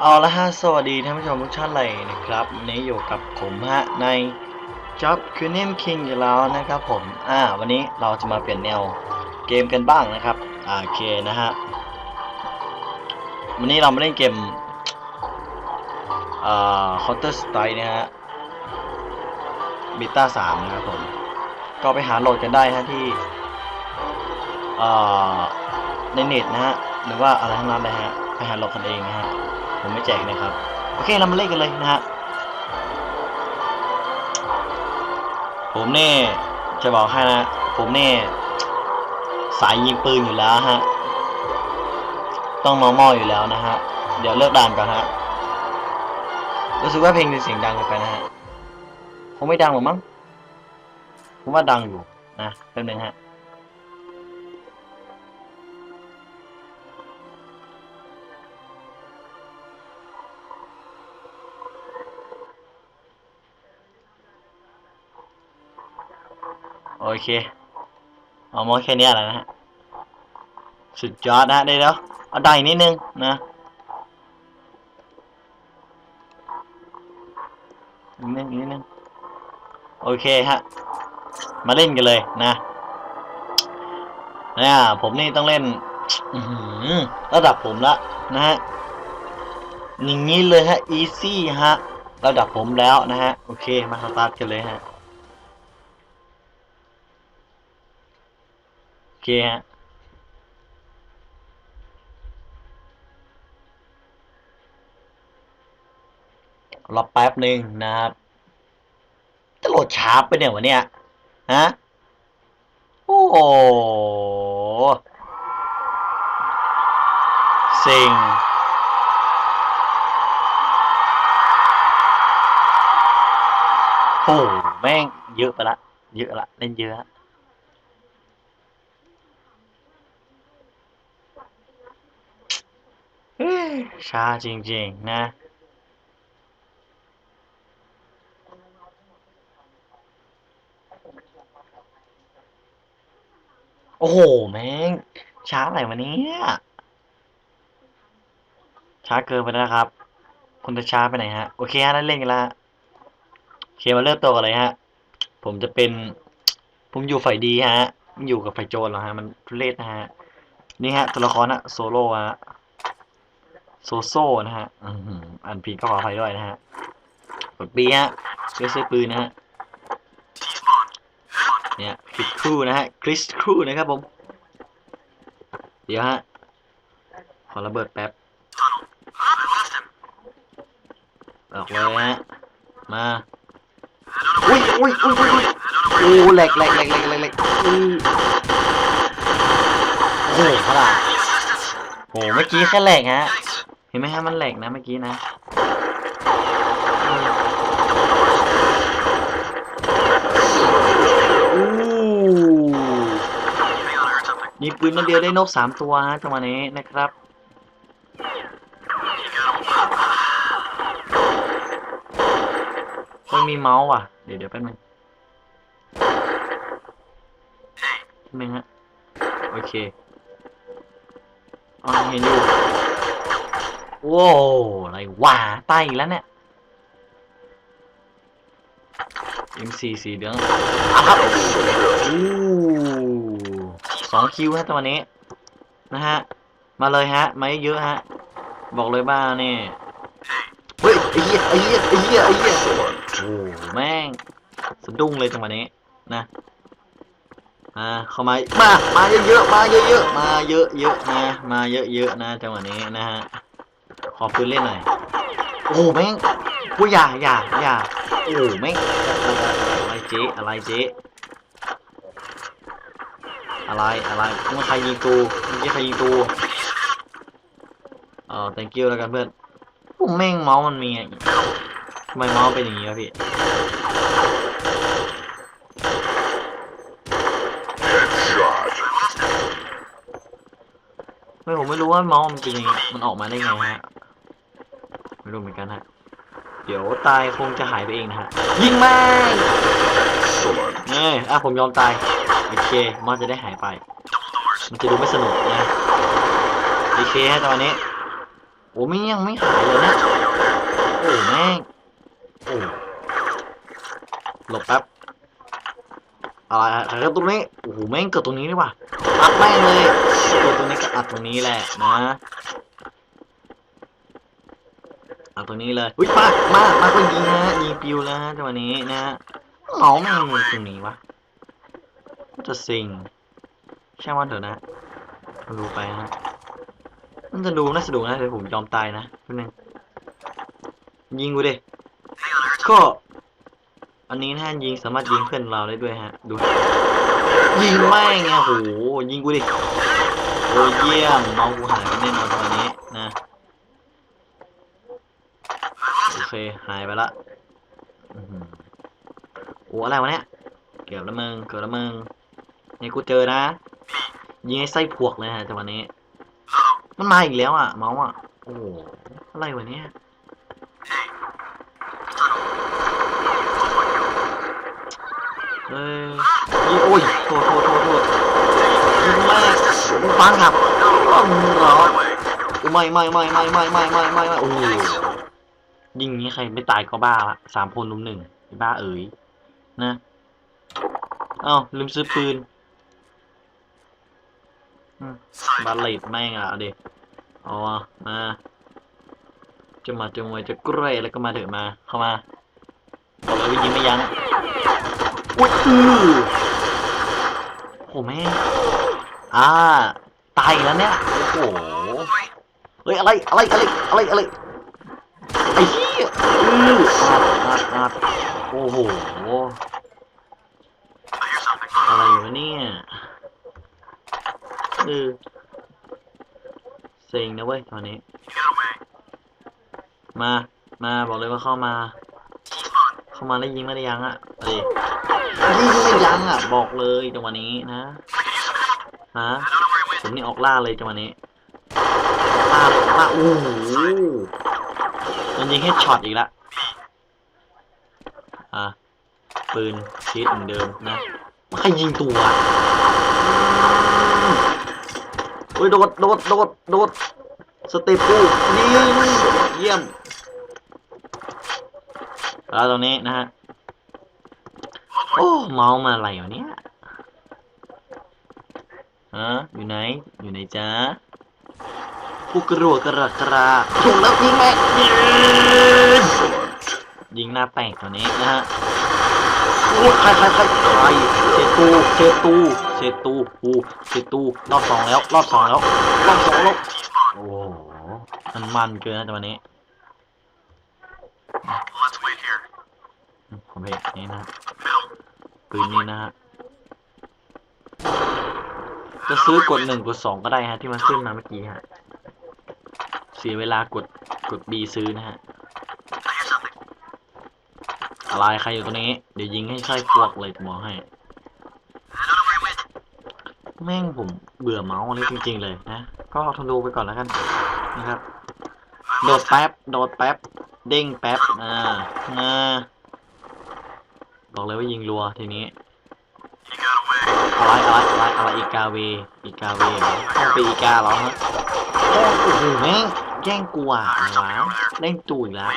เอาละฮะสวัสดีท่านผู้ชมทุกท่านเลยนะครับวันนี้อยู่กับผมฮะใน Job c u n i m King อยู่แล้วนะครับผมอ่าวันนี้เราจะมาเปลี่ยนแนวเกมกันบ้างนะครับอ่าโอเคนะฮะวันนี้เรามาเล่นเกมอ่า Counter Strike นะฮะบีต้าสามนะครับผมก็ไปหาโหลดกันได้ฮะที่อ่าในเน็ตนะฮะหรือว่าอะไรทั้งนั้นเลยฮะไปหาโหลดกันเองนะฮะ ผมไม่แจกนะครับ โอเคเรามาเล่นกันเลยนะฮะ ผมเน่จะบอกให้นะ ผมเน่สายยิงปืนอยู่แล้วฮะ ต้อง normal อยู่แล้วนะฮะ เดี๋ยวเลิกด่านก่อนฮะ รู้สึกว่าเพลงเสียงดังเกินไปนะฮะ คงไม่ดังหรอกมั้ง ผมว่าดังอยู่นะแป๊บนึงฮะ โอเค เอามอแค่เนี้ยแหละนะฮะ สุดยอดนะได้แล้ว เอาได้อีกนิดนึงนะอีกนิดนึงนิดนึงโอเคฮะ มาเล่นกันเลยนะเนี่ยผมนี่ต้องเล่นระดับผมละนะฮะอย่างนี้เลยฮะ easy ฮะ ระดับผมแล้วนะฮะ โอเค มาสตาร์ทกันเลยฮะ โอ เคฮะรอแป๊บหนึ่งนะครับ จะโหลดช้าไปเนี่ยวะเนี่ยฮะ โอ้โหเซ็งโอ้โหแม่งเยอะไปละ เยอะละ เล่นเยอะละเฮ้ย ช้าจริง ๆ นะ โอ้โห แม่ง ช้าอะไรวะเนี่ย ช้าเกินไปแล้วนะครับ คุณจะช้าไปไหนฮะ โอเคฮะนั่นเล่นกันละโอเคมาเริ่มตัวกันเลยฮะ ผมจะเป็น ผมอยู่ฝ่ายดีฮะ อยู่กับฝ่ายโจรหรอฮะ มันทุเรศนะฮะ นี่ฮะตัวละครอะโซโล่ฮะ โซโซนะฮะอันผิดก็ขออภัยด้วยนะฮะกดปีฮะเลือซื้อปืนนะฮะ เนี่ยคริสครูนะฮะ คริสครูนะครับผม เดี๋ยวฮะ ขอระเบิดแป๊บ ออกเลยฮะ มา อุ้ยอุ้ยอุ้ยอุ้ยอุ้ยโอ้แหลกแหลกแหลกแหลกแหลกแหลกอุ้ยโอ้โหขนาดโอ้เมื่อกี้แค่แหลกฮะ ห็นไหมฮะมันแหลกนะเมื่อกี้นะอู้มีปืนนัดเดียวได้นกสามตัวฮะจังหวะนี้นะครับไม่มีเมาส์ว่ะ เดี๋ยวเดี๋ยวแป๊บนึงแป๊บนึงฮะ โอเคอ๋อเห็นอยู่ โว้อะไรวะใต้อีกแล้วเนี่ย M4 สีเหลืองอะครับอู้สองคิวฮะตัวนี้ นะฮะ มาเลยฮะ มาเยอะฮะ บอกเลยบ้านี่เฮ้ยไอ้เหี้ยไอ้เหี้ยไอ้เหี้ยไอ้เหี้ยโอ้แม่งสะดุ้งเลยจังหวะนี้นะอ่าเข้ามามามาเยอะๆมาเยอะๆมาเยอะๆนะมาเยอะๆนะจังหวะนี้นะฮะ ขอปืนเล่นหน่อย โอ้แม่งกูอย่าอย่าอย่าโอ้แม่งอะไรเจ๊อะไรเจ๊อะไรอะไรเมื่อใครยิงตูเมื่อกี้ใครยิงตูเออ thank you แล้วกันเพื่อนโอ้แม่งเมาส์มันมีไงทำไมเมาส์เป็นอย่างนี้วะพี่ไม่ผมไม่รู้ว่าเมาส์มันเป็นยังไงมันออกมาได้ไงฮะ ไม่รู้เหมือนกันฮะ เดี๋ยวตายคงจะหายไปเองนะฮะ ยิงแม่งเอ้ยอะผมยอมตาย โอเคมันจะได้หายไป มันจะดูไม่สนุกนะ โอเคฮะตอนนี้ โอ้ไม่ยังไม่หายเลยนี่ยโอ้แม่ง โอ้หลบแป๊บอะไรอะใครก็ตรงนี้ โอ้โห แม่งเกิดตรงนี้ดีกว่าอัดแม่งเลยเกิดตรงนี้ก็อัดตรงนี้แหละนะ เอัดตรงนี้เลยอุ้ยมามามาก็ยิงนะยิงปิวแล้วฮะจังหวะนี้นะฮะเอาแม่งตรงนี้วะก็จะสิงแช่างวันเถอะนะดูไปนะมันจะดูน่าสนุกนะแต่ผมยอมตายนะเพื่อนงยิงกูดิก็อันนี้นะฮะยิงสามารถยิงเพื่อนเราได้ด้วยฮะ ดู ยิงแม่งไงโหยิงกูดิโอ้เยี่ยมเมากูหายไปแน่นอนตอนนี้นะ โอ เค หายไปละอื้อหือโอ้อะไรวะเนี่ย เกือบแล้วมึง เกือบแล้วมึงนี่กูเจอนะยิงให้ไส้พวกเลยฮะจังหวะนี้ มันมาอีกแล้วอะ เมาส์อะ โอ้โหอะไรวะเนี่ยเอ้ยยิงโอ้ยโทษโทษโทษโทษยิงแม่มึงฟังครับต้องมึงเหรอโอ้ไม่ไม่ไม่ไม่ไม่ไม่ไม่ไม่ไม่โอ้โหยิง นี้ใครไม่ตายก็บ้าละสามคนลุมหนึ่งบ้าเอ๋ยนะเอ้าลืมซื้อปืนบาเลตแม่งอะเดิเอาวะมาจะมาจะมวยจะกรแล้วก็มาเถอะมา เข้ามาบอกเลยว่ายิงไม่ยั้งอุ้ยอือโหแม่อ่าตายแล้วเนี่ยโอ้โหเฮ้ยอะไรอะไรอะไรอะไรอะไร ไอ้เหี้ยอืออัดอัดอัดโอ้โห อะไรวะเนี่ยเออเซ็งนะเว้ยตอนนี้ มา มาบอกเลยว่าเข้ามา เข้ามาแล้วยิงไม่ได้ยังอะเอาดิยิงไม่ได้ยังอะ บอกเลยจังหวะนี้นะ ฮะ ผมนี่ออกล่าเลยจังหวะนี้ล่าเลยล่าโอ้โห มันยิงแค่ช็อตอีกละอะปืนชีดเหมือนเดิมนะมันใครยิงตัวเฮ้ยโดดโดดโดดโดดสเต็ปกูยิงเยี่ยมแล้วตรงนี้นะฮะโอ้เมามาอะไรวะเนี่ยฮะอยู่ไหนอยู่ไหนจ๊ะ ผู้กรัวกระกระถูกแล้วยิงแม่งยิงยิงหน้าแตกตัวนี้นะฮะโอ้ยใครใครใครใครเซตูเซตูเซตูอูเซตูรอบสองแล้วรอบสองแล้วรอบสองแล้วโอ้โหมันมันเกินนะแต่วันนี้ผมเห็นนี่นะปืนนี้นะฮะจะซื้อกดหนึ่งกดสองก็ได้ฮะที่มันขึ้นมาเมื่อกี้ฮะเสียเวลากดกด B ซื้อนะฮะ อะไรใครอยู่ตรงนี้ เดี๋ยวยิงให้ใช่พวกเลยผมอให้ แม่งผมเบื่อเมาส์อันนี้จริง ๆ เลยนะ ก็ทนดูไปก่อนแล้วกันนะครับ โดดแป๊บ โดดแป๊บ เด้งแป๊บ อ่า อ่า บอกเลยว่ายิงรัวทีนี้อะไรอะไรอะไรอะไรอีกาเวอีกาเวต้องไปอีกาเหรอฮะโอ้โหแม่ง แกล้งกลัวอะไรวะเล่นจูอีกแล้ว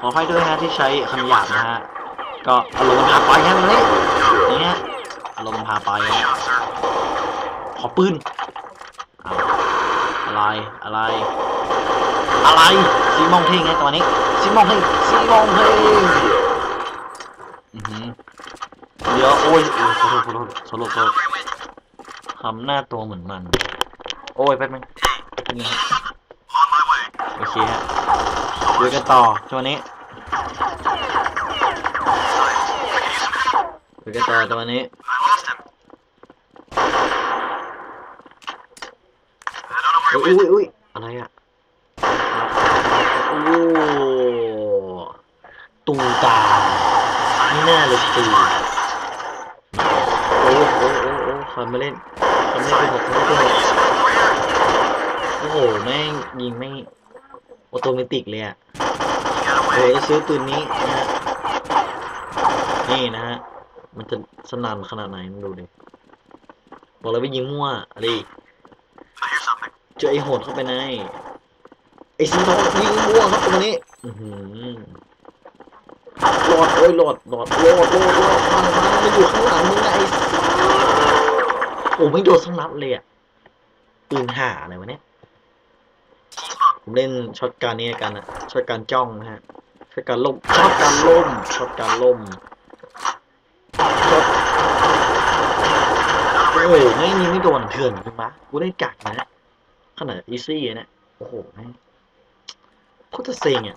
ขออภัยด้วยนะที่ใช้คำหยาบนะฮะ ก็อารมณ์พาไปฮะวันนี้อย่างเงี้ยอารมณ์พาไปฮะขอปืนอะไรอะไร อะไรซีมองเท่งไงตอนนี้ซีมองเท่งซีมองเท่งอือหือเดี๋ยวโอ้ยโอ้ยขอโทษขอโทษขอโทษขอโทษทำหน้าตัวเหมือนมัน โอ้ยแป๊บนึงนี่โอเคฮะดูกันต่อช่วงนี้ดูกันต่อตัวนี้อุ้ยอุ้ยอุ้ยอะไรอะโอ้ตูตาไม่น่าเลยตูโอ้โอ้โอ้โอ้คอยมาเล่นคอมาเล่นเป็นหกคอยมาเล่นเป็นหก อ้โห แม่งยิงไม่ออโตเมติกเลยอะโอ้ยซื้อปืนนี้นะฮะนี่นะฮะ มันจะสนั่นขนาดไหนมึงดูดิ บอกเลยว่ายิงมั่วอะไรเจอไอ้โหดเข้าไปในไอ้สีทองยิงมั่วครับตรงนี้อือหลอดโอ้ยหลอดหลอดหลอดหลอดหลอดมันมันอยู่ข้างหลังมึงไงไอ้โอ้ไม่โดนสักนัดเลยอะปืนห่าอะไรวะเนี่ย ผมเล่นช็อตการนี้กันอะช็อตการจ้องนะฮะช็อตการล่มช็อตการล่มช็อตการล่มช็อตโอ้ยไม่นี่ไม่โดนเถื่อนจริงปะกูได้กักนะขนาดอีซี่นะโอ้โหแม่งโคตรเซ็งอะ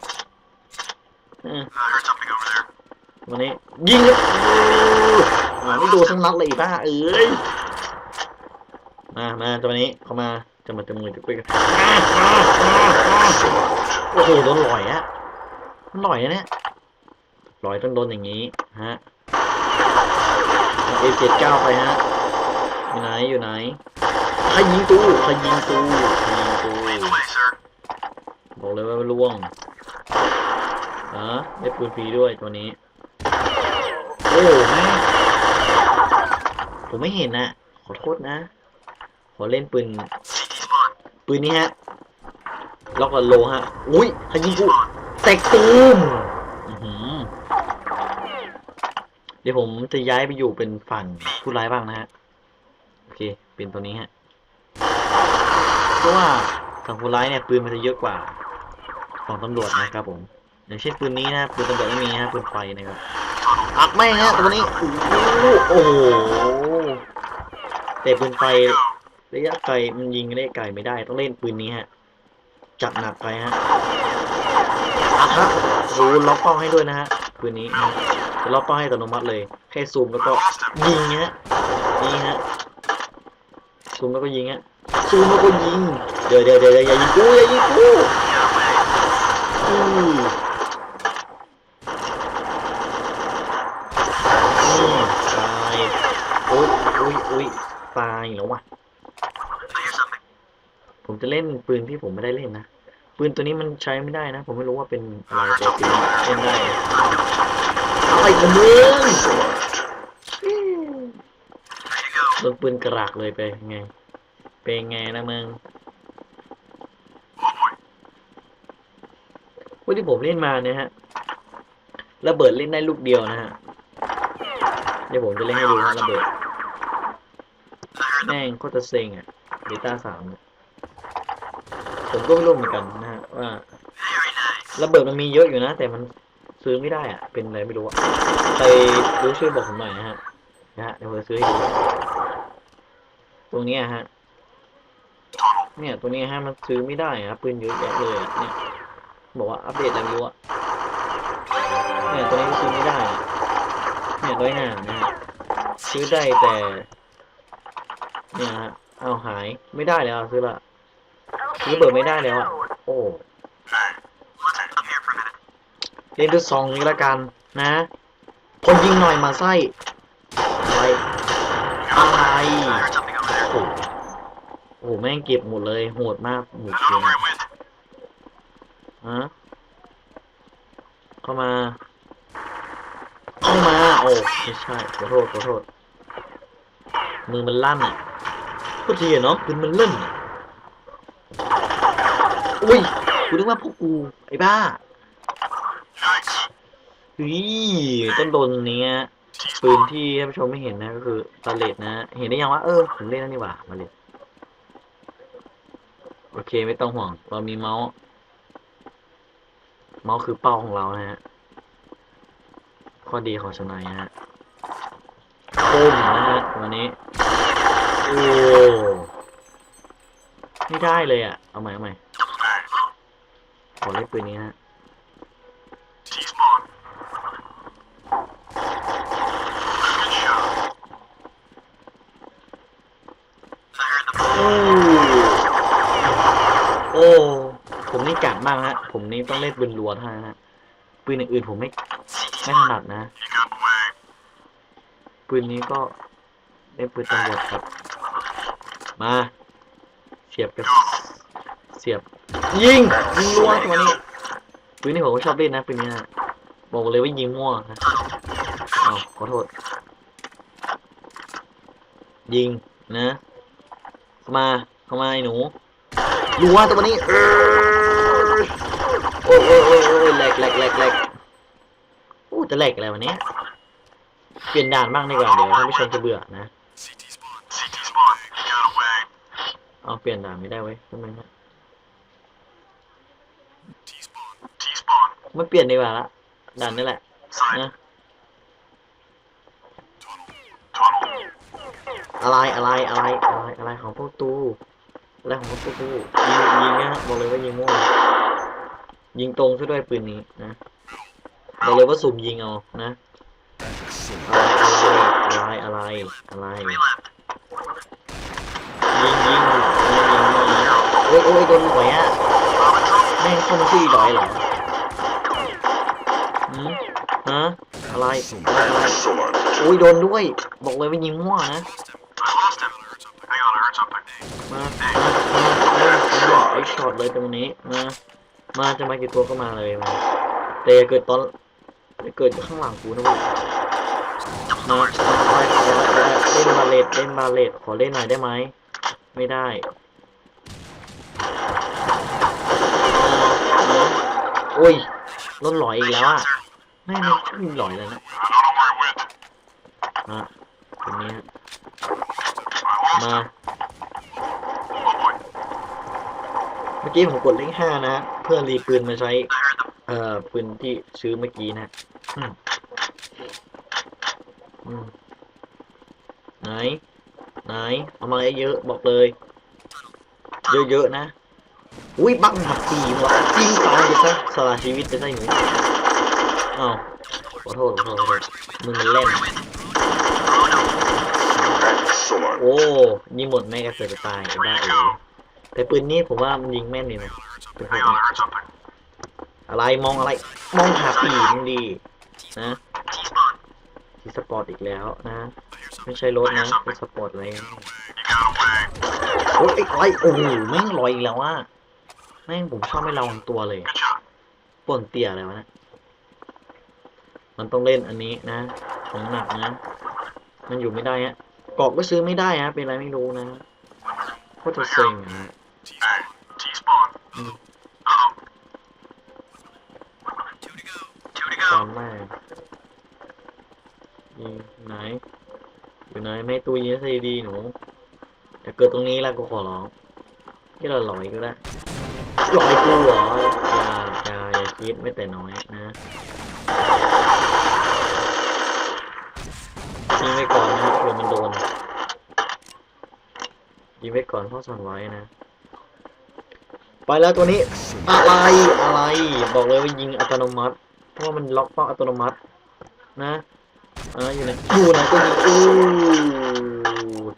วันนี้ยิงครับอ่าไม่โดนทั้งนัดเลยอีบ้าเอ้ยมามาตัวนี้เข้ามา จะมาจะมือจะคุยกันโอ้โหโดนลอยอะมันลอยอะเนี่ยลอยต้องโดนอย่างนี้ฮะเอเจ็ดเก้าไปฮะอยู่ไหนอยู่ไหนใครยิงตูใครยิงตูใครยิงตู้บอกเลยว่าไม่ล่วงอะได้ปืนฟรีด้วยตัวนี้โอ้แม่ผมไม่เห็นนะขอโทษนะ ขอเล่นปืน ปืนนี้ฮะ ล็อกกับโลฮะ อุ้ยใครยิงกูแตกตูมอื้อหือเดี๋ยวผมจะย้ายไปอยู่เป็นฝั่งผู้ร้ายบ้างนะฮะ โอเค เป็นตัวนี้ฮะ เพราะว่าฝั่งผู้ร้ายเนี่ยปืนมันจะเยอะกว่าฝั่งตำรวจนะครับผม อย่างเช่นปืนนี้นะปืนตำรวจไม่มีฮะปืนไฟนะครับอัดไม่งฮะตัวนี้ โอ้โหแต่ปืนไฟ ระยะไกลมันยิงได้ไกลไม่ได้ต้องเล่นปืนนี้ฮะ จัดหนักไปฮะอัดฮะดูล็อกเป้าให้ด้วยนะฮะปืนนี้นะจะล็อกเป้าให้อัตโนมัติเลย แค่ซูมแล้วก็ยิงฮะนี่ฮะซูมแล้วก็ยิงฮะซูมแล้วก็ยิงเดี๋ยวเดี๋ยวเดี๋ยวอย่ายิงกูอย่ายิงกูอืออืมตายโอ้ยโอ้ยโอ้ยตายแล้วว่ะ ผมจะเล่นปืนที่ผมไม่ได้เล่นนะ ปืนตัวนี้มันใช้ไม่ได้นะ ผมไม่รู้ว่าเป็นอะไรแต่ปืนเล่นได้อะไรกันมึงโดนปืนกระรากเลยไปไง เป็นไงนะมึงวันที่ผมเล่นมาเนี่ยฮะ ระเบิดเล่นได้ลูกเดียวนะฮะ เดี๋ยวผมจะเล่นให้ดูฮะระเบิด แม่งโคตรเซ็งอะเดต้าสามเนี่ย ผมก็ไม่รู้เหมือนกันนะฮะว่าระเบิดมันมีเยอะอยู่นะ แต่มันซื้อไม่ได้อะเป็นอะไรไม่รู้อะใครรู้ช่วยบอกผมหน่อยนะฮะนะฮะเดี๋ยวผมจะซื้อให้ดูตรงนี้ฮะ เนี่ยตัวนี้ฮะมันซื้อไม่ได้อะปืนเยอะแยะเลยเนี่ยบอกว่าอัปเดตอะไรรู้อะเนี่ยตัวนี้ก็ซื้อไม่ได้ เนี่ยร้อยห้านะฮะซื้อได้แต่ เนี่ยฮะเอาหายไม่ได้แล้วซื้อละ ซื้อเบิดไม่ได้แล้วอะโอ้เล่นด้วยซองนี้ละกันนะ คนยิงหน่อยมาไส้อะไรอะไรโอ้โหโอ้โหแม่งเก็บหมดเลยโหดมากโหดจริงฮะเข้ามาเข้ามาโอ้ไม่ใช่ขอโทษขอโทษมือมันลั่นอะพูดทีอะเนาะปืนมันเล่นอะ อุ้ยกูนึกว่าพวกกูไอ้บ้าฮีต้นโดนเนี้ยปืนที่ท่านผู้ชมไม่เห็นนะก็คือบาเลตนะ เห็นได้ยังว่าเออผมเล่นแล้วนี่หว่าบาเลตโอเคไม่ต้องห่วง เรามีเมาส์ เมาส์คือเป้าของเรานะฮะ ข้อดีของชนายนะฮะโคมนะฮะวันนี้ โอ้ไม่ได้เลยอะ เอาใหม่เอาใหม่ ขอเล่นปืนนี้ฮะโอ้โอ้ผมนี่กัดมากฮะ ผมนี่ต้องเล่นปืนรัวท่านฮะ ปืนอื่นผมไม่ไม่ถนัดนะ ปืนนี้ก็เล่นปืนตำรวจครับ มา เสียบกับเสียบ ยิงยิงรัวตัวนี้ปืนนี้ผมก็ชอบเล่นนะปืนนี้นะบอกเลยว่ายิงมั่วนะเอาขอโทษ ยิงนะเข้ามาเข้ามาไอ้หนูดูว่าตัวนี้เออโอ้ยโอ้ยโอ้ยโอ้ยแหลกแหลกแหลกแหลกโอ้จะแหลกอะไรวันนี้เปลี่ยนด่านบ้างดีกว่าเดี๋ยวท่านผู้ชมจะเบื่อนะ CT spawn. CT spawn. You got away. เอาเปลี่ยนด่านไม่ได้เว้ยทำไมนะ ไม่เปลี่ยนดีกว่าละด่านนี่แหละ Side. นะ Tunnel. อะไรอะไรอะไรอะไรอะไรของพวกตูอะไรของพวกตูยิงยิงนะบอกเลยว่ายิงมั่วยิงตรงซะด้วยปืนนี้นะบอกเลยว่าสุ่มยิงเอานะอะไรอะไรอะไรอะไรยิงยิงยิงยิงยิงโอ้ยโอ้ยโดนหวยอะแม่งเข้ามาที่ดอยเหรอ หืมฮะอะไรอะไรอะไรอุ้ยโดนด้วย บอกเลยว่ายิงมั่วนะมามามาไอ้ช็อตเลยตรงนี้มามาจะมากี่ตัวก็มาเลยมาแต่เกิดตอนเกิดข้างหลังกูนะเว้ยมาไปไปไปเล่นบาเลตเล่นบาเลตขอเล่นหน่อยได้ไหมไม่ได้โอ้ยรถหลอยอีกแล้วอะ ไม่ไม่ชอบหลอยเลยนะมาตัวนี้มา เมื่อกี้ผมกดเลขห้านะฮะเพื่อรีปืนมาใช้ เอ่อปืนที่ซื้อเมื่อกี้นะอืมอืมไหน ไหน เอามาเยอะๆบอกเลย เยอะๆนะ อุ้ยบังหักตีว่ะจริงตายไปซะสละชีวิตไปซะหนู อ้าวขอโทษขอโทษขอโทษมึงมันเล่น Excellent. โอ้ยิงหมดแม่กระเสือกตายไอ้บ้าเอ๋แต่ปืนนี้ผมว่ามันยิงแม่นดีนะเป็นพวก Hang นี้ on, I heard something. อะไรมองอะไร มองหาผีมึงดี นะทีสปอร์ตอีกแล้วนะ ไม่ใช่รถนะเป็นสปอร์ตอะไรโอ้ยไอ้ไรโอ้โหแม่งลอยอีกแล้วว่าแม่งผมชอบไม่ระวังตัวเลยป่นเตี่ยอะไรวะเนะ มันต้องเล่นอันนี้นะ ของหนักนะ มันอยู่ไม่ได้ฮะกรอกก็ซื้อไม่ได้ฮะเป็นอะไรไม่รู้นะโคตรจะเซ็งอะฮะ Hey, T spawn. Mm. Uh-oh. Two to go. Two to ตามแม่ยิงไหนอยู่ไหนไม่ตู้ยิงให้ดีหนูแต่เกิดตรงนี้แล้วกูขอร้องที่เราหลอยก็ได้หลอยกูเหรออย่าอย่าอย่าคิดไม่แต่น้อยนะ ยิงไปก่อนนะเผื่อมันโดนยิงไปก่อนเพราะสั่งไว้นะ ไปแล้วตัวนี้อะไรอะไรบอกเลยว่ายิงอัตโนมัติ เพราะว่ามันล็อกเป้าอัตโนมัติ นะอ่าอยู่ไหนอยู่ไหนก็ยิงอู้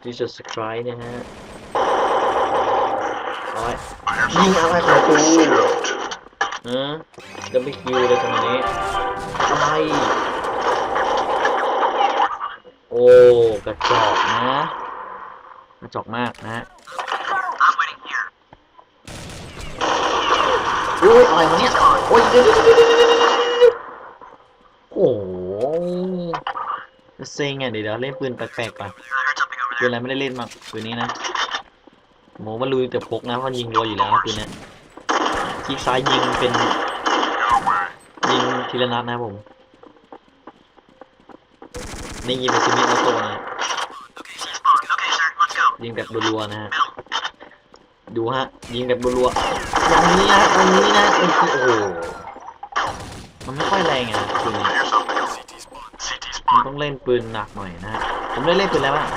ที่จะสไครเนี่ยฮะอะไร I hear ยิงอะไรของกู Excellent. ฮะดับเบิลคิวเลยตรงนี้อะไร โอ้กระจอกนะกระจอกมากนะฮะโอ้ยอะไรวะเนี่ยโอ้ยเดี๋ยวโอ้เซ็งอะเดี๋ยวเล่นปืนแปลกๆก่อนปืนอะไรไม่ได้เล่นมากปืนนี้นะโมมันลุยแต่พกนะเพราะยิงรัวอยู่แล้วนะปืนนี้ยคลิกซ้ายยิงเป็นยิงทีละนัดนะครั มนี่ยิงเป็นซิมิออโตนะยิงแบบรัวๆนะฮะดูฮะ ยิงแบบรัวๆอย่างนี้นะอย่างนี้นะโอ้โหมันไม่ค่อยแรงไงนะปืนมันต้องเล่นปืนหนักหน่อยนะผมได้เล่นปืนแล้วอะ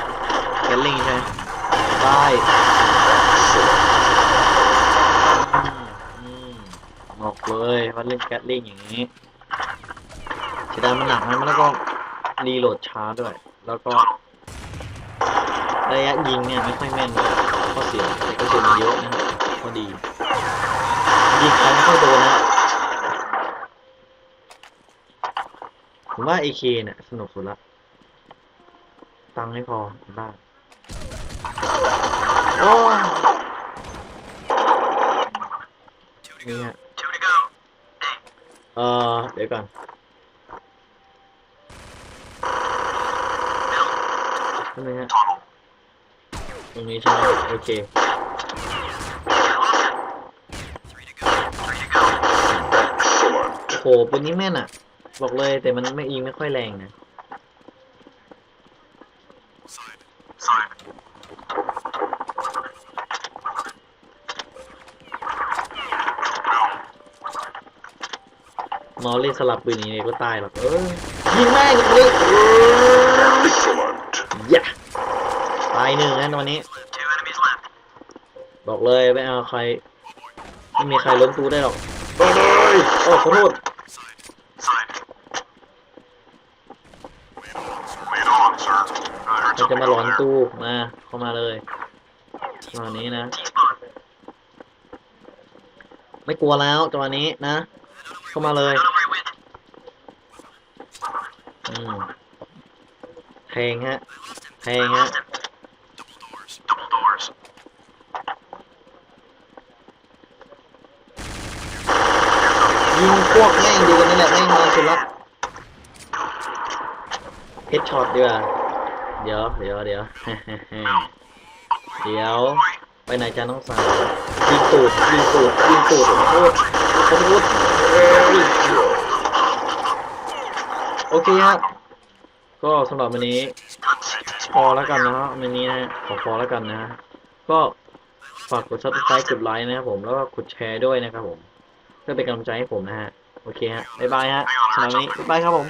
แกลลิงใช่ไหมได้อืมบอกเลยว่าเล่นแกลลิงอย่างนี้เสียดามันหนักนะมันแล้วก็ รีโหลดช้าด้วย แล้วก็ ระยะยิงเนี่ยไม่ค่อยแม่นเลยข้อเสียแต่กระสุนมันเยอะนะก็ดี ยิงครไม่ค่อยโดนนะผมว่า AK เนี่ยสนุกสุดละ ตังค์ไม่พอบ้าโอ้ย Two to นี่ go. ฮะ Two to go. เออเดี๋ยวก่อน ช่ไหมฮะตรงนี้ใช่ไหมโอเคโหปืนนี้แม่นอะ บอกเลยแต่มันไม่อิงไม่ค่อยแรงนะมอนเล่นสลับปืนนี้ก็ตายหรอกเออยิงแม่งเลย ยะตายหนึ่งนะวันนี้ Two enemies left. บอกเลยไม่เอาใคร ไม่มีใครล้มตูได้หรอก Bye-bye. โอ้ขอโทษ Sign. Sign. Lead on, sir. I heard เราจะ something มาหล over อน there. ตู้มา เข้ามาเลยจังหวะนี้นะ T-spawn. ไม่กลัวแล้วจังหวะนี้นะ เข้ามาเลย I don't know where he went. อืมแทงฮะ I lost him. แทงฮะยิงพวกแม่งดูกันนี่แหละแม่งมาสุดละเฮดช็อตดีกว่าเดี๋ยวเดี๋ยวเดี๋ยวเดี๋ยวไปไหนจ้าน้องสาวยิงตูดยิงตูดยิงตูดโทษขอโทษเอ้ยโอเคฮะก็สำหรับวันนี้ พอแล้วกันนะฮะวันนี้นะขอพอแล้วกันนะ ก็ฝากกด subscribe กดไลค์นะครับผมแล้วก็กดแชร์ด้วยนะครับผมเพื่อเป็นกำลังใจให้ผมนะฮะ โอเคฮะ บ๊ายบายฮะสำหรับวันนี้บ๊ายบายครับผม